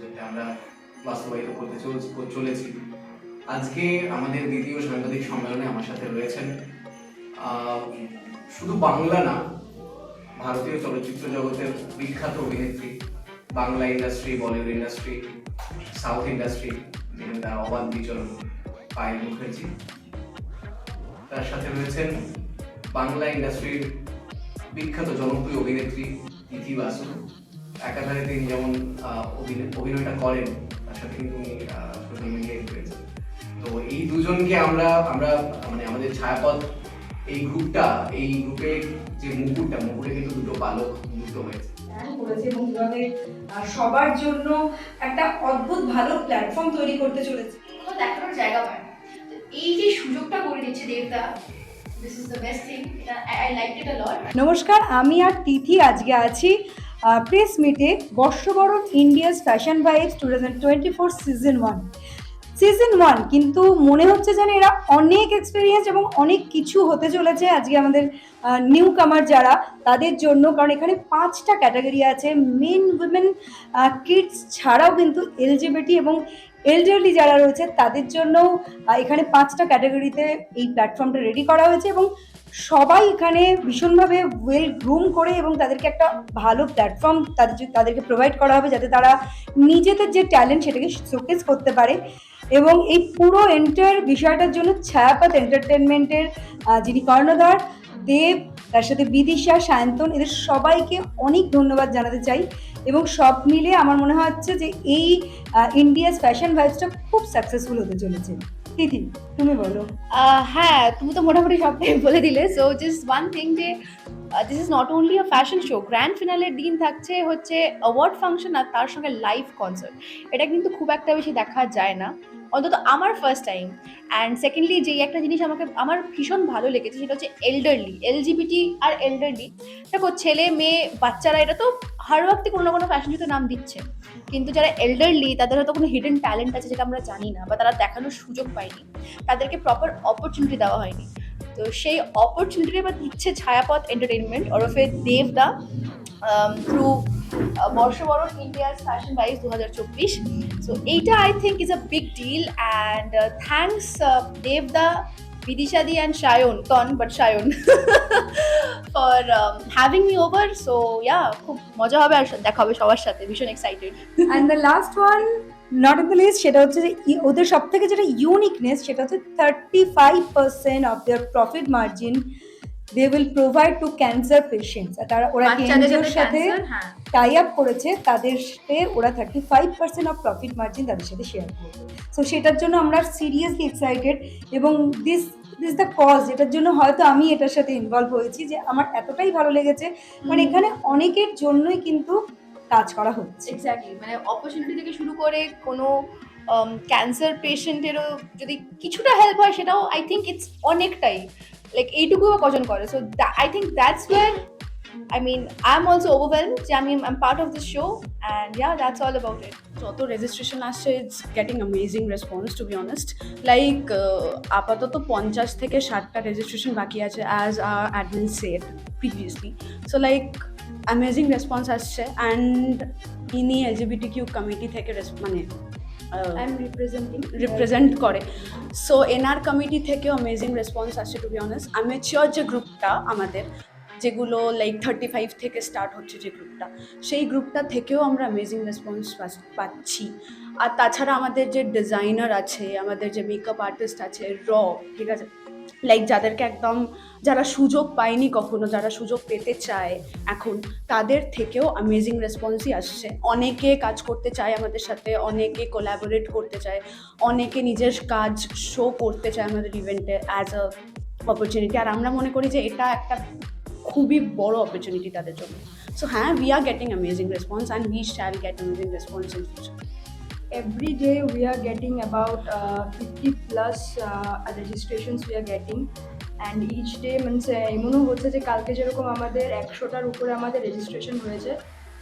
যেটা আমরা বাস্তবায়িত করতে চলেছি আজকে আমাদের দ্বিতীয় সাংবাদিক সম্মেলনে আমার সাথে রয়েছেন শুধু বাংলা না, ভারতীয় চলচ্চিত্র জগতের বিখ্যাত অভিনেত্রী, Bangla industry Bollywood industry south industry যেখানে তার অবাধ বিচরণ, পায়েল মুখার্জি। তার সাথে রয়েছেন বাংলা ইন্ডাস্ট্রির বিখ্যাত জনপ্রিয় অভিনেত্রী তিথি বাসু। একাধারে তিনি যেমন অভিনয়টা করেন তার সাথে কিন্তু উনি সোশ্যাল তো এই দুজনকে আমরা আমরা মানে আমাদের ছায়াপথ এই গ্রুপটা এই গ্রুপের যে মুকুটটা মুকুটে কিন্তু দুটো পালক দুটো হয়েছে। করেছে এবং কীভাবে সবার জন্য একটা অদ্ভুত ভালো প্ল্যাটফর্ম তৈরি করতে চলেছে। কোথাও দেখানোর জায়গা পায় না। এই যে সুযোগটা করে দিচ্ছে দেবদা this is the best thing এটা I like it a lot নমস্কার আমি আর তিথি আজকে আছি প্রেস মিটে বর্ষবরণ India's fashion vibes two thousand twenty four season one season one কিন্তু মনে হচ্ছে যেন এরা অনেক এক্সপিরিয়েন্স এবং অনেক কিছু হতে চলেছে আজকে আমাদের নিউ কামার যারা, তাদের জন্য। কারণ এখানে পাঁচটা ক্যাটাগরি আছে। মেন উইমেন কিডস ছাড়াও কিন্তু এলজিবিটি এবং এলডারলি যারা রয়েছে, তাদের জন্যও এখানে পাঁচটা ক্যাটাগরিতে এই প্ল্যাটফর্মটা রেডি করা হয়েছে এবং সবাই এখানে ভীষণভাবে ওয়েল গ্রুম করে এবং তাদেরকে একটা ভালো প্ল্যাটফর্ম তাদের তাদেরকে প্রোভাইড করা হবে যাতে তারা নিজেদের যে ট্যালেন্ট সেটাকে শোকেস করতে পারে। এবং এই পুরো এন্টার বিষয়টার জন্য ছায়াপাত এন্টারটেনমেন্টের যিনি কর্ণধার, দেব তার সাথে বিদিশা, সায়ন্তন, এদের সবাইকে অনেক ধন্যবাদ জানাতে চাই এবং সব মিলে আমার মনে হচ্ছে যে এই ইন্ডিয়াস ফ্যাশন ভাইবসটা খুব সাকসেসফুল হতে চলেছে। তিথি, তুমি বলো। হ্যাঁ তুমি তো মোটামুটি সবটাই বলে দিলে। সো জাস্ট ওয়ান থিং যে this is not only a fashion show grand ফিনালের দিন থাকছে হচ্ছে অ্যাওয়ার্ড ফাংশন আর তার সঙ্গে লাইভ কনসার্ট এটা কিন্তু খুব একটা বেশি দেখা যায় না। অন্তত আমার ফার্স্ট টাইম অ্যান্ড সেকেন্ডলি যেই একটা জিনিস আমাকে, আমার ভীষণ ভালো লেগেছে, সেটা হচ্ছে এল্ডারলি এলজিবিটি আর এল্ডারলি দেখো, ছেলে, মেয়ে, বাচ্চারা এটা তো হার ওয়াক্তি কোনো না কোনো ফ্যাশন শোতে নাম দিচ্ছে। কিন্তু যারা এল্ডারলি তাদের হয়তো কোনো হিডেন ট্যালেন্ট আছে যেটা আমরা জানি না, বা তারা দেখানোর সুযোগ পায়নি। তাদেরকে প্রপার অপরচুনিটি দেওয়া হয়নি। তো সেই অপরচুনিটি বা দিচ্ছে ছায়াপথ এন্টারটেনমেন্ট ওরফে দেবদা থ্রু বর্ষবরণ ইন্ডিয়াস ফ্যাশন ভাইস দু হাজার চব্বিশ। সো এইটা I think is a big deal and thanks দেবদা বিদিশাদি and Sayantan but Sayan for having me over so yeah খুব মজা হবে আর দেখা হবে সবার সাথে, ভীষণ excited and the last one not in the list সেটা হচ্ছে যে ওদের সব থেকে যেটা ইউনিকনেস সেটা হচ্ছে thirty five percent of their profit margin they will provide to cancer patients তারা ওরা কেন্দ্রের সাথে ক্যান্সার হ্যাঁ। টাই আপ করেছে তাদের সাথে ওরা thirty five percent of profit margin তাদের সাথে শেয়ার করবে সো সেটার জন্য আমরা সিরিয়াসলি এক্সাইটেড এবং দিস দিস দ্য কজ এটার জন্য হয়তো আমি এটার সাথে ইনভলভ হয়েছি যে আমার এতটাই ভালো লেগেছে। মানে এখানে অনেকের জন্যই কিন্তু কাজ করা হচ্ছে। এক্স্যাক্টলি মানে অপরচুনিটি থেকে শুরু করে কোনো ক্যান্সার পেশেন্টেরও যদি কিছুটা হেল্প হয় সেটাও আই থিঙ্ক ইটস অনেকটাই লাইক এইটুকু কজন করে? So I think that's war I mean I am also overwhelm যে আমি I am part of this show and yeah that's all about it যত রেজিস্ট্রেশন আসছে it's getting amazing response to be honest like আপাতত পঞ্চাশ থেকে ষাটটা registration বাকি আছে as are admin set previously so like amazing response আসছে and ইনি এলজিবিটি কিউ কমিটি থেকে মানে রিপ্রেজেন্টিং রিপ্রেজেন্ট করে। সো এনআর কমিটি থেকে অ্যামেজিং রেসপন্স আসছে টু বি অনেস্ট চিওর যে গ্রুপটা আমাদের যেগুলো লাইক থার্টি ফাইভ থেকে স্টার্ট হচ্ছে যে গ্রুপটা সেই গ্রুপটা থেকেও আমরা অ্যামেজিং রেসপন্স পাচ্ছি। আর তাছাড়া আমাদের যে ডিজাইনার আছে আমাদের যে মেকআপ আর্টিস্ট আছে র ঠিক আছে? লাইক যাদেরকে একদম যারা সুযোগ পায়নি কখনো, যারা সুযোগ পেতে চায়, এখন তাদের থেকেও অ্যামেজিং রেসপন্সই আসছে। অনেকে কাজ করতে চায় আমাদের সাথে, অনেকে কোলাবোরেট করতে চায়, অনেকে নিজের কাজ শো করতে চায় আমাদের ইভেন্টে অ্যাজ আ অপরচুনিটি আর আমরা মনে করি যে এটা একটা খুবই বড় অপরচুনিটি তাদের জন্য। সো হ্যাঁ we are getting amazing response and we shall get amazing response in future every day we are getting about uh, 50 plus uh, registrations we are getting and each day means এমনও হচ্ছে যে কালকে যেরকম আমাদের একশোটার উপরে আমাদের রেজিস্ট্রেশন হয়েছে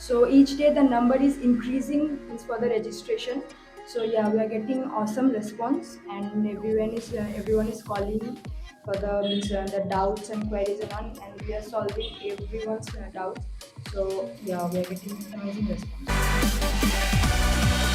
so each day the number is increasing means for the registration so yeah we are getting awesome response and everyone is everyone is calling for the means uh, the doubts and queries and on and we are solving everyone's uh, doubts so yeah we are getting amazing response